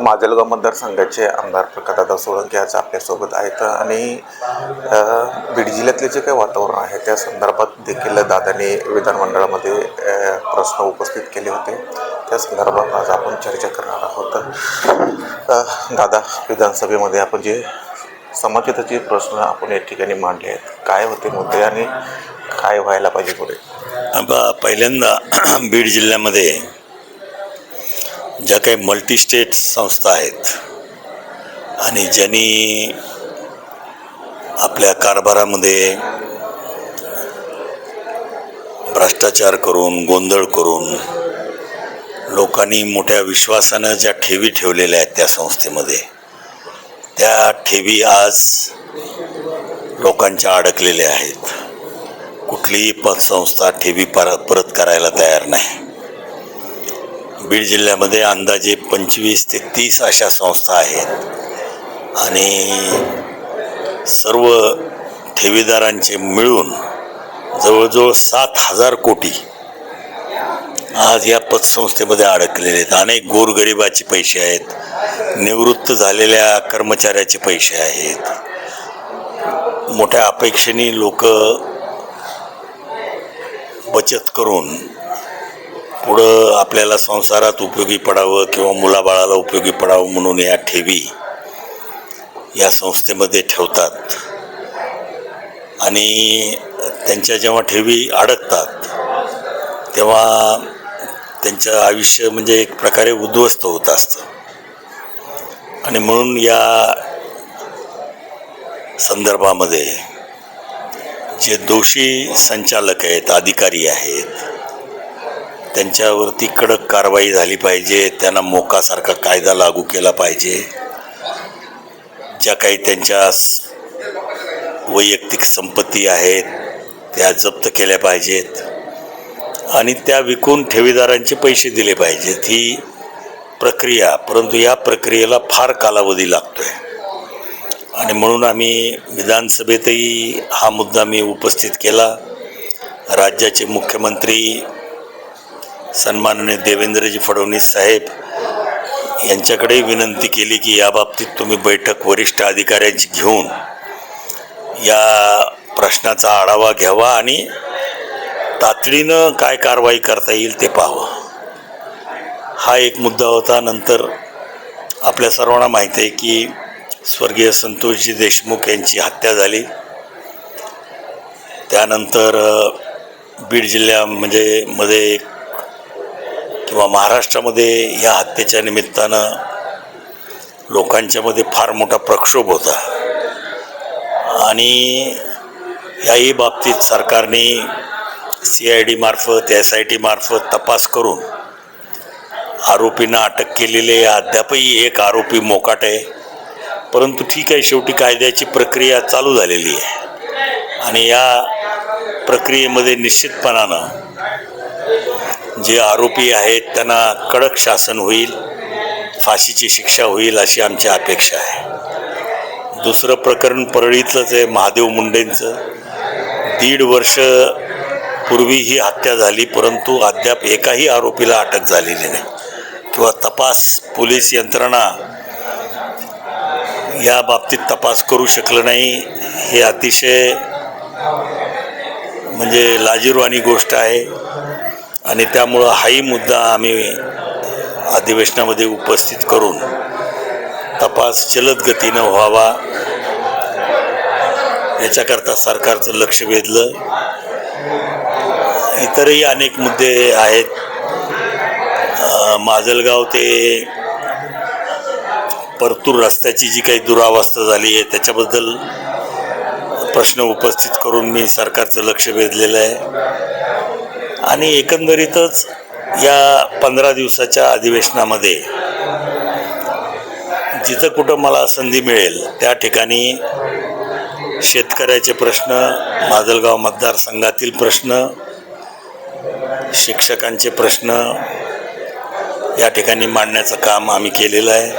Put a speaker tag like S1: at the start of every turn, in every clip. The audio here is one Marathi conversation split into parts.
S1: माजलगाव मतदारसंघाचे आमदार प्रकाशदादा सोळंके आज आपल्यासोबत आहेत. आणि बीड जिल्ह्यातले जे काही वातावरण आहे त्या संदर्भात देखील दादाने विधानमंडळामध्ये प्रश्न उपस्थित केले होते. त्या संदर्भात आज आपण चर्चा करणार आहोत. दादा विधानसभेमध्ये आपण जे समाजहिताचे प्रश्न आपण या ठिकाणी मांडले आहेत काय होते मुद्दे आणि काय व्हायला पाहिजे पुढे?
S2: पहिल्यांदा बीड जिल्ह्यामध्ये ज्या काही मल्टीस्टेट संस्था आहेत आणि ज्यांनी आपल्या कारभारामध्ये भ्रष्टाचार करून गोंधळ करून लोकांनी मोठ्या विश्वासानं ज्या ठेवी ठेवलेल्या आहेत त्या संस्थेमध्ये त्या ठेवी आज लोकांच्या अडकलेल्या आहेत. कुठलीही पतसंस्था ठेवी पर परत करायला तयार नाही. बीड जिल्ह्यामध्ये अंदाजे पंचवीस ते तीस अशा संस्था आहेत. आणि सर्व ठेवीदारांचे मिळून जवळजवळ सात हजार कोटी आज या पतसंस्थेमध्ये अडकलेले आहेत. अनेक गोरगरिबाचे पैसे आहेत. निवृत्त झालेल्या कर्मचाऱ्याचे पैसे आहेत. मोठ्या अपेक्षेने लोक बचत करून पुढं आपल्याला संसारात उपयोगी पडावं किंवा मुलाबाळाला उपयोगी पडावं म्हणून या ठेवी या संस्थेमध्ये ठेवतात. आणि त्यांच्या जेव्हा ठेवी अडकतात तेव्हा त्यांचं आयुष्य म्हणजे एक प्रकारे उद्ध्वस्त होत असतं. आणि म्हणून या संदर्भामध्ये जे दोषी संचालक आहेत अधिकारी आहेत त्यांच्यावरती कडक कारवाई झाली पाहिजे त्यांना मोकासारखा कायदा लागू केला पाहिजे. ज्या काही त्यांच्या वैयक्तिक संपत्ती आहेत त्या जप्त केल्या पाहिजेत. आणि त्या विकून ठेवीदारांचे पैसे दिले पाहिजेत. ही प्रक्रिया परंतु या प्रक्रियेला फार कालावधी लागतो आहे आणि म्हणून आम्ही विधानसभेतही हा मुद्दा मी उपस्थित केला. राज्याचे मुख्यमंत्री सन्माननीय देवेंद्रजी फडणवीस साहेब यांच्याकडे विनंती केली की याबाबतीत तुम्ही बैठक वरिष्ठ अधिकाऱ्यांची घेऊन या प्रश्नाचा आढावा घ्यावा आणि तातडीनं काय कारवाई करता येईल ते पाहावं. हा एक मुद्दा होता. नंतर आपल्या सर्वांना माहिती आहे की स्वर्गीय संतोषजी देशमुख यांची हत्या झाली. त्यानंतर बीड जिल्ह्या म्हणजे मध्ये एक किंवा महाराष्ट्रामध्ये या हत्येच्या निमित्तानं लोकांच्यामध्ये फार मोठा प्रक्षोभ होता. आणि याही बाबतीत सरकारने सी आय डी मार्फत एस आय टी मार्फत तपास करून आरोपींना अटक केलेले अद्यापही एक आरोपी मोकाट आहे. परंतु ठीक आहे शेवटी कायद्याची प्रक्रिया चालू झालेली आहे. आणि या प्रक्रियेमध्ये निश्चितपणानं जे आरोपी आहेत त्यांना कडक शासन होईल फाशीची शिक्षा होईल अशी आमची अपेक्षा आहे. दुसरं प्रकरण परळीतलंच आहे महादेव मुंडेंचं दीड वर्ष पूर्वी ही हत्या झाली परंतु अद्याप एकाही आरोपीला अटक झालेली नाही. किंवा तपास पोलीस यंत्रणा या बाबतीत तपास करू शकलं नाही हे अतिशय म्हणजे लाजीरवाणी गोष्ट आहे. आणि त्यामुळं हाही मुद्दा आम्ही अधिवेशनामध्ये उपस्थित करून तपास जलद गतीनं व्हावा. याच्याकरता सरकारचं लक्ष वेधलं. इतरही अनेक मुद्दे आहेत. माजलगाव ते परतूर रस्त्याची जी काही दुरावस्था झाली आहे त्याच्याबद्दल प्रश्न उपस्थित करून मी सरकारचं लक्ष वेधलेलं आहे. आणि एकंदरीतच या पंधरा दिवसाच्या अधिवेशनामध्ये जिथं कुठं मला संधी मिळेल त्या ठिकाणी शेतकऱ्याचे प्रश्न माजलगाव मतदारसंघातील प्रश्न शिक्षकांचे प्रश्न या ठिकाणी मांडण्याचं काम आम्ही केलेलं आहे.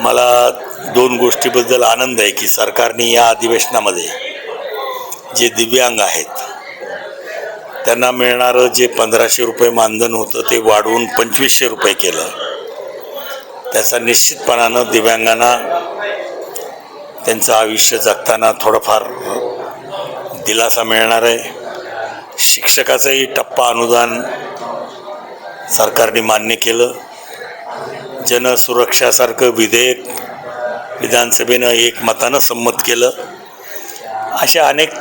S2: मला दोन गोष्टीबद्दल आनंद आहे की सरकारने या अधिवेशनामध्ये जे दिव्यांग आहेत त्यांना मिळणारं जे पंधराशे रुपये मानधन होतं ते वाढवून पंचवीसशे रुपये केलं. त्याचा निश्चितपणानं दिव्यांगांना त्यांचं आयुष्य जगताना थोडंफार दिलासा मिळणार आहे. शिक्षकाचंही टप्पा अनुदान सरकारने मान्य केलं. जनसुरक्षासारखं विधेयक विधानसभेनं एकमतानं संमत केलं. अशा अनेक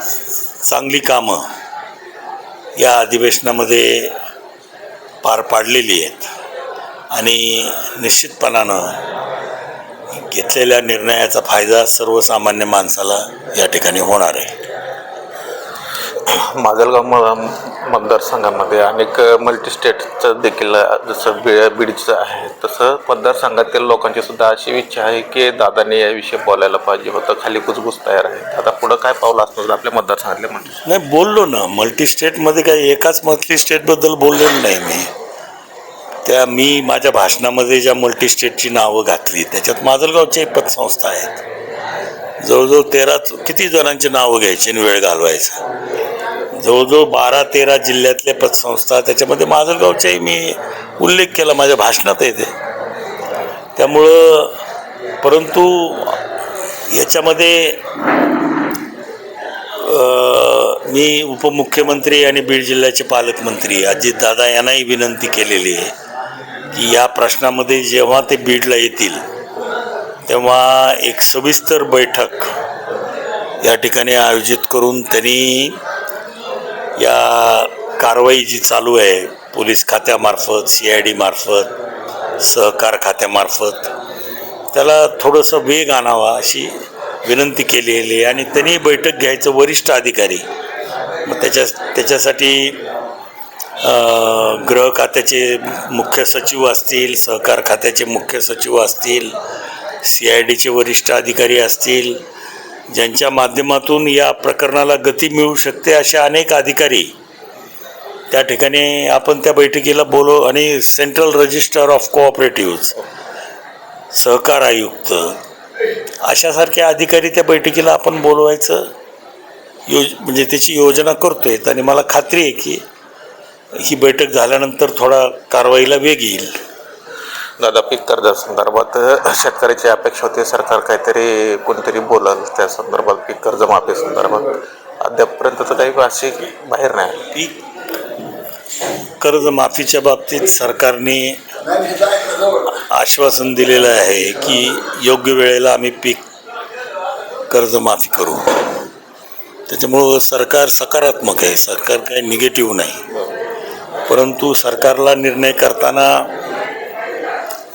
S2: चांगली कामं या अधिवेशनामध्ये पार पाडलेली आहेत. आणि निश्चितपणानं घेतलेल्या निर्णयाचा फायदा सर्वसामान्य माणसाला या ठिकाणी होणार आहे.
S1: माजलगाव म मतदारसंघामध्ये अनेक मल्टीस्टेटचं देखील जसं बी बीडचं आहे तसं मतदारसंघातील लोकांची सुद्धा अशी इच्छा आहे की दादाने याविषयी बोलायला पाहिजे होतं. खाली कुजबूज तयार आहे आता पुढं काय पावलं असणार आपल्या मतदारसंघातले म्हणजे
S2: नाही बोललो ना. मल्टी स्टेटमध्ये काही एकाच मल्टी स्टेटबद्दल बोललेलो नाही मी. त्या मी माझ्या भाषणामध्ये ज्या मल्टी स्टेटची नावं घातली त्याच्यात माजलगावच्या पतसंस्था आहेत जवळजवळ तेरा किती जणांची नावं घ्यायची आणि वेळ घालवायचा. जवळजवळ बारा तेरा जिल्ह्यातल्या पतसंस्था त्याच्यामध्ये माजलगावचाही मी उल्लेख केला माझ्या भाषणात येते. त्यामुळं परंतु याच्यामध्ये मी उपमुख्यमंत्री आणि बीड जिल्ह्याचे पालकमंत्री अजितदादा यांनाही विनंती केलेली आहे की या प्रश्नामध्ये जेव्हा ते बीडला येतील तेव्हा एक सविस्तर बैठक या ठिकाणी आयोजित करून त्यांनी या कारवाई जी चालू आहे पोलीस खात्यामार्फत सी आय डी मार्फत सहकार खात्यामार्फत त्याला थोडंसं वेग आणावा अशी विनंती केलेली आहे. आणि त्यांनी बैठक घ्यायचं वरिष्ठ अधिकारी. मग त्याच्या त्याच्यासाठी गृह खात्याचे मुख्य सचिव असतील सहकार खात्याचे मुख्य सचिव असतील सी आय डीचे वरिष्ठ अधिकारी असतील ज्यांच्या माध्यमातून या प्रकरणाला गती मिळू शकते असे अनेक अधिकारी त्या ठिकाणी आपण त्या बैठकीला बोलव आणि सेंट्रल रजिस्टर ऑफ कोऑपरेटिव्ज सहकार आयुक्त अशासारख्या अधिकारी त्या बैठकीला आपण बोलवायचं योज म्हणजे त्याची योजना करतो आहेत आणि मला खात्री आहे की ही बैठक झाल्यानंतर थोडा कारवाईला वेग येईल.
S1: दादा पीक कर्जा संदर्भात शेतकऱ्याची अपेक्षा होती सरकार काहीतरी कोणतरी बोलल त्या संदर्भात पीक कर्ज माफी संदर्भात. अद्यापपर्यंत तर काही अशी बाहेर नाही.
S2: पीक कर्जमाफीच्या बाबतीत सरकारने आश्वासन दिलेलं आहे की योग्य वेळेला आम्ही पीक कर्जमाफी करू. त्याच्यामुळं सरकार सकारात्मक आहे सरकार काही निगेटिव्ह नाही. परंतु सरकारला निर्णय करताना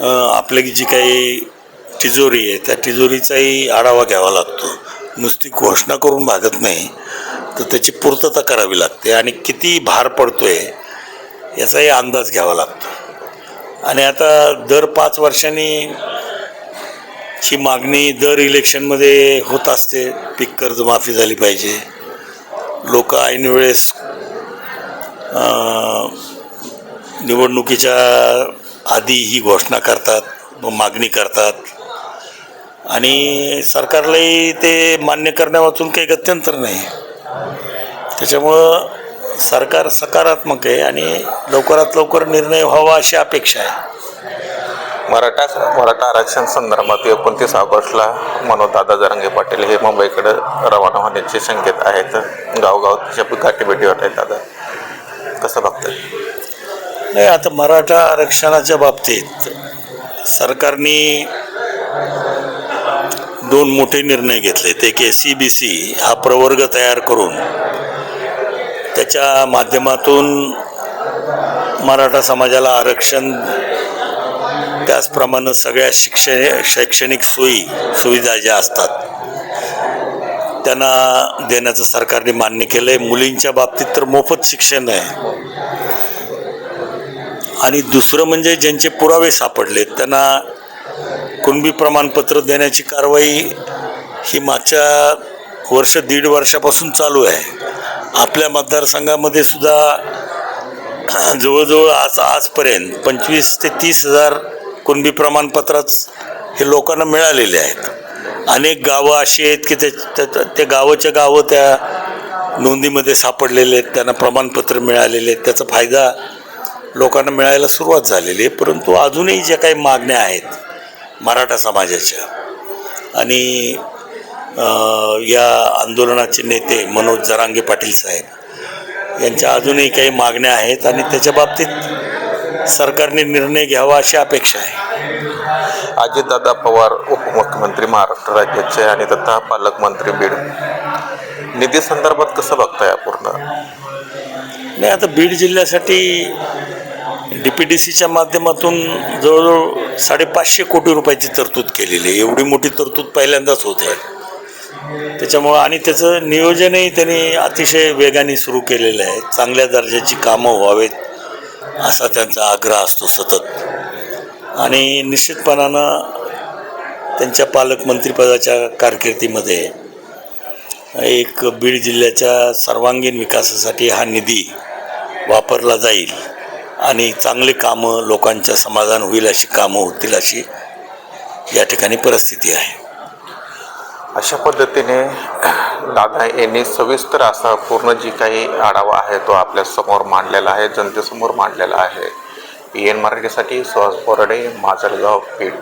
S2: आपली जी काही तिजोरी आहे त्या तिजोरीचाही आढावा घ्यावा लागतो. नुसती घोषणा करून भागत नाही तर त्याची पूर्तता करावी लागते आणि किती भार पडतो आहे याचाही अंदाज घ्यावा लागतो. आणि आता दर पाच वर्षांनी ही मागणी दर इलेक्शनमध्ये होत असते पीक कर्जमाफी झाली पाहिजे. लोक ऐन वेळेस निवडणुकीच्या आधी ही घोषणा करतात मागणी करतात. आणि सरकारलाही ते मान्य करण्यावाचून काही गत्यंतर नाही. त्याच्यामुळं सरकार सकारात्मक आहे आणि लवकरात लवकर निर्णय व्हावा अशी अपेक्षा आहे.
S1: मराठा मराठा आरक्षण संदर्भात एकोणतीस ऑगस्टला मनोजदादा जरांगे पाटील हे मुंबईकडे रवाना होण्याचे संकेत आहेत. गावगाव त्याच्या गाठीभेटीवर आहेत दादा. कसं बघताय?
S2: नाही आता मराठा आरक्षणाच्या बाबतीत सरकारने दोन मोठे निर्णय घेतलेत एक ए सी बी सी हा प्रवर्ग तयार करून त्याच्या माध्यमातून मराठा समाजाला आरक्षण त्याचप्रमाणे सगळ्या शिक्षण शैक्षणिक सोयी सुविधा ज्या असतात त्यांना देण्याचं सरकारने मान्य केलं आहे मुलींच्या बाबतीत तर मोफत शिक्षण आहे. आणि दुसरं म्हणजे ज्यांचे पुरावे सापडलेत त्यांना कुणबी प्रमाणपत्र देण्याची कारवाई ही मागच्या वर्ष दीड वर्षापासून चालू आहे. आपल्या मतदारसंघामध्ये सुद्धा जवळजवळ आज आजपर्यंत पंचवीस ते तीस हजार कुणबी प्रमाणपत्रच हे लोकांना मिळालेले आहेत. अनेक गावं अशी आहेत की ते त्या- त्या गावाच्या गावं त्या नोंदीमध्ये सापडलेले आहेत त्यांना प्रमाणपत्र मिळालेले आहेत त्याचा फायदा लोकांना मिळायला सुरुवात झालेली आहे परंतु अजूनही ज्या काही मागण्या आहेत मराठा समाजाच्या आणि या आंदोलनाचे नेते मनोज जरांगे पाटील साहेब यांच्या अजूनही काही मागण्या आहेत आणि त्याच्या बाबतीत सरकारने निर्णय घ्यावा अशी अपेक्षा आहे.
S1: अजितदादा पवार उपमुख्यमंत्री महाराष्ट्र राज्याचे आणि तथा पालकमंत्री बीड. निधी संदर्भात कसं बघताय पूर्ण
S2: नाही आता बीड जिल्ह्यासाठी डी पी डी सीच्या माध्यमातून जवळजवळ साडेपाचशे कोटी रुपयाची तरतूद केलेली आहे. एवढी मोठी तरतूद पहिल्यांदाच होत आहे. त्याच्यामुळं आणि त्याचं नियोजनही त्यांनी अतिशय वेगाने सुरू केलेलं आहे. चांगल्या दर्जाची कामं व्हावेत असा त्यांचा आग्रह असतो सतत. आणि निश्चितपणानं त्यांच्या पालकमंत्रीपदाच्या कारकिर्दीमध्ये एक बीड जिल्ह्याच्या सर्वांगीण विकासासाठी हा निधी वापरला जाईल. आणि चांगली कामं लोकांच्या समाधान होईल अशी कामं होतील अशी या ठिकाणी परिस्थिती आहे.
S1: अशा पद्धतीने दादा यांनी सविस्तर असा पूर्ण जी काही आढावा आहे तो आपल्यासमोर मांडलेला आहे जनतेसमोर मांडलेला आहे. पी एन मराठीसाठी सुहास बोराडे माजलगाव बीड.